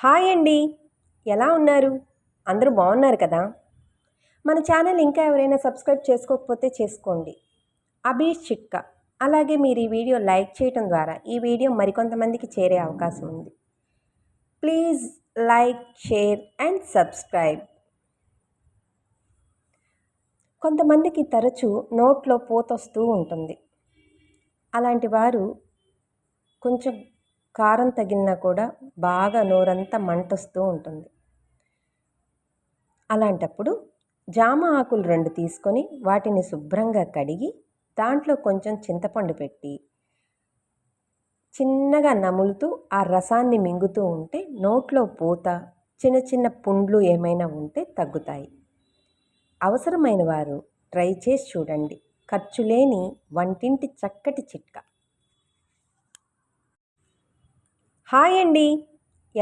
Hi అండి. ఎలా ఉన్నారు? అందరూ బాగున్నారు కదా? మన ఛానల్ ఇంకా ఎవరైనా సబ్స్క్రైబ్ చేసుకోకపోతే చేసుకోండి. అభీష్ చిట్కా. అలాగే మీరు ఈ వీడియో లైక్ చేయటం ద్వారా ఈ వీడియో మరికొంతమందికి చేరే అవకాశం ఉంది. Please like share and subscribe. కొంతమందికి తరచూ నోట్లో పోతొస్తూ ఉంటుంది. అలాంటి వారు కొంచెం కారం తగిలినా కూడా బాగా నోరంతా మంటొస్తూ ఉంటుంది. అలాంటప్పుడు జామ ఆకులు రెండు తీసుకొని వాటిని శుభ్రంగా కడిగి దాంట్లో కొంచెం చింతపండు పెట్టి చిన్నగా నములుతూ ఆ రసాన్ని మింగుతూ ఉంటే నోట్లో పూత చిన్న చిన్న పుండ్లు ఏమైనా ఉంటే తగ్గుతాయి. అవసరమైన వారు ట్రై చేసి చూడండి. ఖర్చు లేని వంటింటి చక్కటి చిట్కా. హాయ్ అండి.